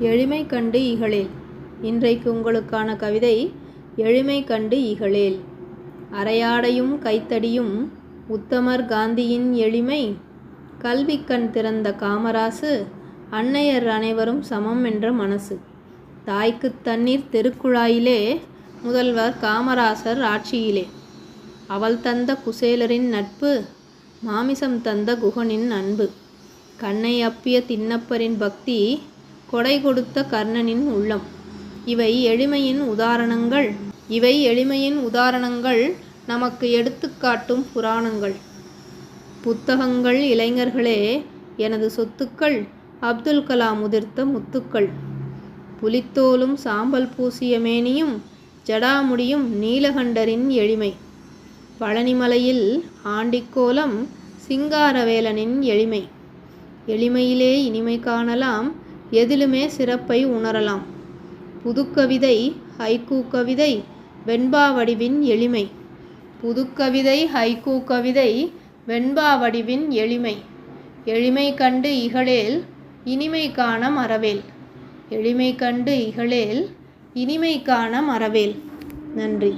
எளிமை கண்டு இகழேல். இன்றைக்கு உங்களுக்கான கவிதை எளிமை கண்டு இகழேல் அரையாடையும் கைத்தடியும் உத்தமர் காந்தியின் எளிமை. கல்வி கண் திறந்த காமராசு அன்னையர் அனைவரும் சமம் என்ற மனசு. தாய்க்குத் தண்ணீர் தெருக்குழாயிலே முதல்வர் காமராசர் ஆட்சியிலே. அவள் தந்த குசேலரின் நட்பு மாமிசம் தந்த குகனின் அன்பு. கண்ணை அப்பிய திண்ணப்பரின் பக்தி கொடை கொடுத்த கர்ணனின் உள்ளம். இவை எளிமையின் உதாரணங்கள். இவை எளிமையின் உதாரணங்கள். நமக்கு எடுத்துக்காட்டும் புராணங்கள். புத்தகங்கள் இளைஞர்களே எனது சொத்துக்கள் அப்துல் கலாம் உதிர்த்த முத்துக்கள். புலித்தோலும் சாம்பல் பூசிய மேனியும் ஜடாமுடியும் நீலகண்டரின் எளிமை. பழனிமலையில் ஆண்டிக்கோலம் சிங்காரவேலனின் எளிமை. எளிமையிலே இனிமை காணலாம். எதிலுமே சிறப்பை உணரலாம். புதுக்கவிதை ஹைக்கூ கவிதை வெண்பா வடிவின் எளிமை. புதுக்கவிதை ஹைக்கூ கவிதை வெண்பா வடிவின் எளிமை. எளிமை கண்டு இகழேல் இனிமை காண மறவேல். எளிமை கண்டு இகழேல் இனிமை காண மறவேல். நன்றி.